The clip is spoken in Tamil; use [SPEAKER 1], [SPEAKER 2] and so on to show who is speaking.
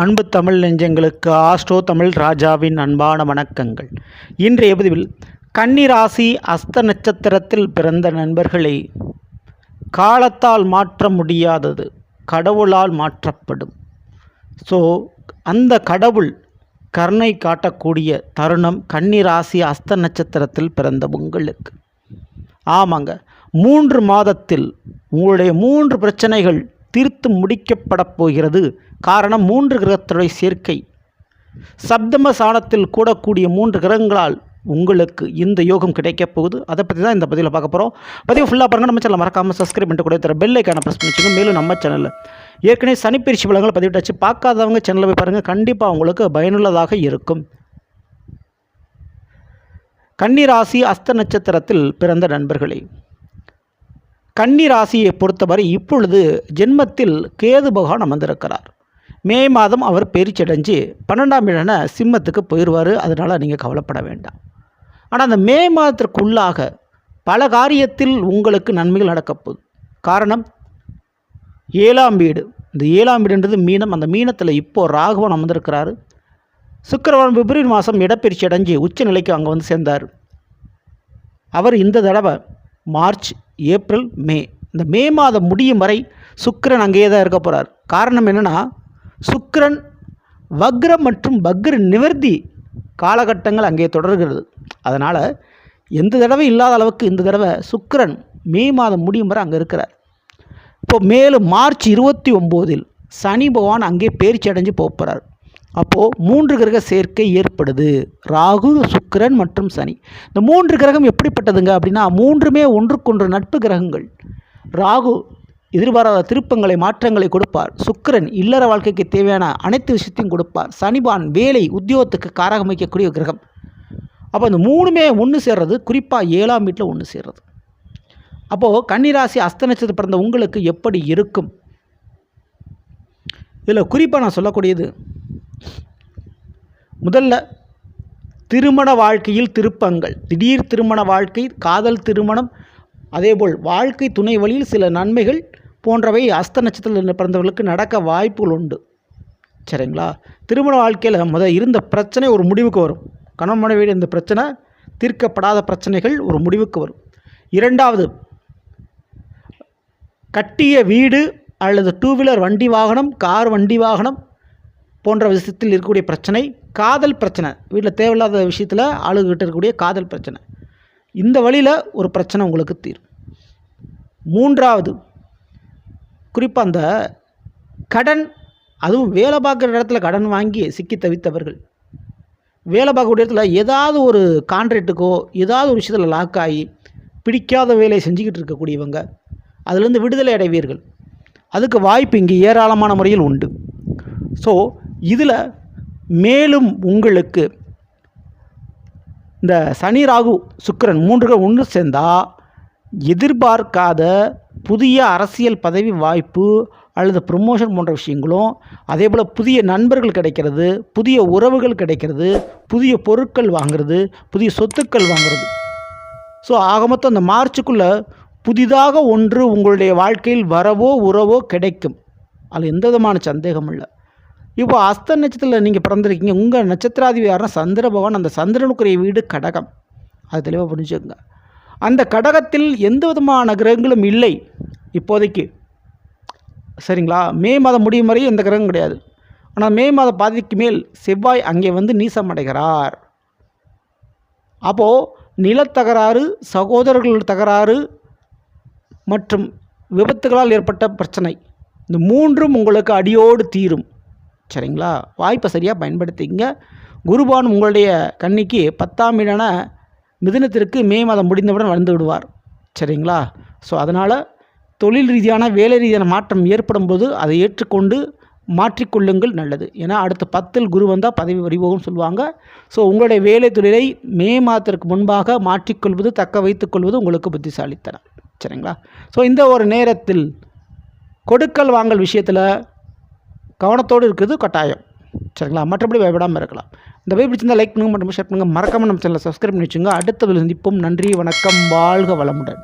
[SPEAKER 1] அன்பு தமிழ் நெஞ்சங்களுக்கு ஆஸ்ட்ரோ தமிழ் ராஜாவின் அன்பான வணக்கங்கள். இன்றைய பதிவில் கன்னிராசி அஸ்த நட்சத்திரத்தில் பிறந்த நண்பர்களே காலத்தால் மாற்ற முடியாதது கடவுளால் மாற்றப்படும். ஸோ அந்த கடவுள் கருணை காட்டக்கூடிய தருணம் கன்னிராசி அஸ்த நட்சத்திரத்தில் பிறந்த உங்களுக்கு. ஆமாங்க மூன்று மாதத்தில் உங்களுடைய மூன்று பிரச்சனைகள் தீர்த்து முடிக்கப்படப் போகிறது. காரணம் மூன்று கிரகத்துடைய சேர்க்கை. சப்தம சாணத்தில் கூடக்கூடிய மூன்று கிரகங்களால் உங்களுக்கு இந்த யோகம் கிடைக்கப் போகுது. அதை பற்றி தான் இந்த பதிவில் பார்க்க போகிறோம் பதிவு ஃபுல்லாக பாருங்கள் நம்ம சேனல் மறக்காமல் சப்ஸ்கிரைப் பண்ணிட்டு கூட தர பெல் ஐக்கான ப்ரெஸ் பண்ணி மேலும் நம்ம சேனலில் ஏற்கனவே சனிப்பயிற்சி பலங்களை பதிவிட்டாச்சு. பார்க்காதவங்க சேனலில் போய் பாருங்கள் கண்டிப்பாக உங்களுக்கு பயனுள்ளதாக இருக்கும். கன்னிராசி அஸ்த நட்சத்திரத்தில் பிறந்த நண்பர்களே கன்னி ராசியை பொறுத்தவரை இப்பொழுது ஜென்மத்தில் கேது பகவான் அமர்ந்திருக்கிறார். மே மாதம் அவர் பேரிச்சடைஞ்சு பன்னெண்டாம் இடன சிம்மத்துக்கு போயிடுவார். அதனால் நீங்கள் கவலைப்பட வேண்டாம். ஆனால் அந்த மே மாதத்திற்குள்ளாக பல காரியத்தில் உங்களுக்கு நன்மைகள் நடக்கப்போகுது காரணம் ஏழாம் வீடு. இந்த ஏழாம் வீடுன்றது மீனம். அந்த மீனத்தில் இப்போது ராகவன் அமர்ந்திருக்கிறாரு. சுக்கரவாரம் பிப்ரவரி மாதம் இடப்பெயர்ச்சி அடைஞ்சு உச்ச நிலைக்கு அங்கே வந்து சேர்ந்தார். அவர் இந்த தடவை மார்ச் ஏப்ரல் மே. இந்த மே மாதம் முடியும் வரை சுக்கிரன் அங்கேயே தான் இருக்க போகிறார் காரணம் என்னென்னா சுக்கரன் வக்ரம் மற்றும் வக்ர நிவர்த்தி காலகட்டங்கள் அங்கே தொடர்கிறது. அதனால் எந்த தடவை இல்லாத அளவுக்கு இந்த தடவை சுக்கரன் மே மாதம் முடியும் வரை அங்கே இருக்கிறார். இப்போ மேலும் மார்ச் இருபத்தி ஒம்போதில் சனி பகவான் அங்கே பேர்ச்சி அடைஞ்சு போகிறார் அப்போது மூன்று கிரக சேர்க்கை ஏற்படுது. ராகு சுக்கிரன் மற்றும் சனி. இந்த மூன்று கிரகம் எப்படிப்பட்டதுங்க அப்படின்னா மூன்றுமே ஒன்றுக்கொன்று நட்பு கிரகங்கள். ராகு எதிர்பாராத திருப்பங்களை மாற்றங்களை கொடுப்பார். சுக்கிரன் இல்லற வாழ்க்கைக்கு தேவையான அனைத்து விஷயத்தையும் கொடுப்பார். சனிபான் வேலை உத்தியோகத்துக்கு காரகமைக்கக்கூடிய கிரகம். அப்போ இந்த மூணுமே ஒன்று சேர்றது குறிப்பாக ஏழாம் வீட்டில் ஒன்று சேர்றது. அப்போது கன்னிராசி அஸ்த நட்சத்திரம் பிறந்த உங்களுக்கு எப்படி இருக்கும்? இதில் குறிப்பாக நான் சொல்லக்கூடியது முதல்ல திருமண வாழ்க்கையில் திருப்பங்கள். திடீர் திருமண வாழ்க்கை காதல் திருமணம் அதேபோல் வாழ்க்கை துணை வழியில் சில நன்மைகள் போன்றவை அஸ்த நட்சத்திரத்தில் பிறந்தவர்களுக்கு நடக்க வாய்ப்புகள் உண்டு. சரிங்களா? திருமண வாழ்க்கையில் முத இருந்த பிரச்சனை ஒரு முடிவுக்கு வரும். கணவன் மனைவி இந்த பிரச்சனை தீர்க்கப்படாத பிரச்சனைகள் ஒரு முடிவுக்கு வரும். இரண்டாவது கட்டிய வீடு அல்லது டூ வீலர் வண்டி வாகனம் கார் வண்டி வாகனம் போன்ற விஷயத்தில் இருக்கக்கூடிய பிரச்சனை காதல் பிரச்சனை. வீட்டில் தேவையில்லாத விஷயத்தில் ஆளுகிட்ட இருக்கக்கூடிய காதல் பிரச்சனை. இந்த வழியில் ஒரு பிரச்சனை உங்களுக்கு தீரும். மூன்றாவது குறிப்பாக அந்த கடன் அதுவும் வேலை பார்க்குற இடத்துல கடன் வாங்கி சிக்கி தவித்தவர்கள். வேலை பார்க்கக்கூடிய இடத்துல ஏதாவது ஒரு கான்ட்ராக்டுக்கோ ஏதாவது ஒரு விஷயத்தில் லாக் ஆகி பிடிக்காத வேலையை செஞ்சுக்கிட்டு இருக்கக்கூடியவங்க அதுலேருந்து விடுதலை அடைவீர்கள். அதுக்கு வாய்ப்பு இங்கே ஏராளமான முறையில் உண்டு. ஸோ இதில் மேலும் உங்களுக்கு இந்த சனி ராகு சுக்கரன் மூன்றுகள் ஒன்று சேர்ந்தால் எதிர்பார்க்காத புதிய அரசியல் பதவி வாய்ப்பு அல்லது ப்ரொமோஷன் போன்ற விஷயங்களும் அதே போல் புதிய நண்பர்கள் கிடைக்கிறது புதிய உறவுகள் கிடைக்கிறது புதிய பொருட்கள் வாங்கிறது புதிய சொத்துக்கள் வாங்கிறது. ஸோ ஆக மொத்தம் அந்த மார்ச்சுக்குள்ளே புதிதாக ஒன்று உங்களுடைய வாழ்க்கையில் வரவோ உறவோ கிடைக்கும். அது எந்த விதமான சந்தேகம் இல்லை. இப்போ அஸ்த நட்சத்திரத்தில் நீங்கள் பிறந்திருக்கீங்க உங்கள் நட்சத்திராதிபதி யாருன்னா சந்திர பகவான் அந்த சந்திரனுக்குரிய வீடு கடகம். அது தெளிவாக புரிஞ்சுக்கோங்க. அந்த கடகத்தில் எந்த விதமான கிரகங்களும் இல்லை இப்போதைக்கு. சரிங்களா? மே மாதம் முடியும் வரையும் எந்த கிரகம் கிடையாது. ஆனால் மே மாத பாதிக்கு மேல் செவ்வாய் அங்கே வந்து நீசம் அடைகிறார் அப்போது நிலத்தகராறு சகோதரர்கள் தகராறு மற்றும் விபத்துகளால் ஏற்பட்ட பிரச்சனை. இந்த மூன்றும் உங்களுக்கு அடியோடு தீரும். சரிங்களா? வாய்ப்பை சரியாக பயன்படுத்திங்க குருபான் உங்களுடைய கன்னிக்கு பத்தாம் வீடான மிதுனத்திற்கு மே மாதம் முடிந்தவுடன் வந்து விடுவார். சரிங்களா? ஸோ அதனால் தொழில் ரீதியான வேலை ரீதியான மாற்றம் ஏற்படும் போது அதை ஏற்றுக்கொண்டு மாற்றிக்கொள்ளுங்கள் நல்லது. ஏன்னா அடுத்த பத்தில் குரு வந்தால் பதவி வரிவோகம் சொல்லுவாங்க. ஸோ உங்களுடைய வேலை தொழிலை மே மாதத்திற்கு முன்பாக மாற்றிக்கொள்வது தக்க வைத்துக்கொள்வது உங்களுக்கு புத்திசாலித்தனம். சரிங்களா? ஸோ இந்த ஒரு நேரத்தில் கொடுக்கல் வாங்கல் விஷயத்தில் கவனத்தோடு இருக்கிறது கட்டாயம். சரிங்களா? மற்றபடி பயப்படாமல் இருக்கலாம். இந்த பை பிடிச்சிருந்தால் லைக் பண்ணுங்கள் மற்றும் ஷேர் பண்ணுங்கள் மறக்காமல் நம்ம சேனலை சப்ஸ்கிரைப் பண்ணி வச்சுங்க. அடுத்த சந்திப்போம். நன்றி வணக்கம். வாழ்க வளமுடன்.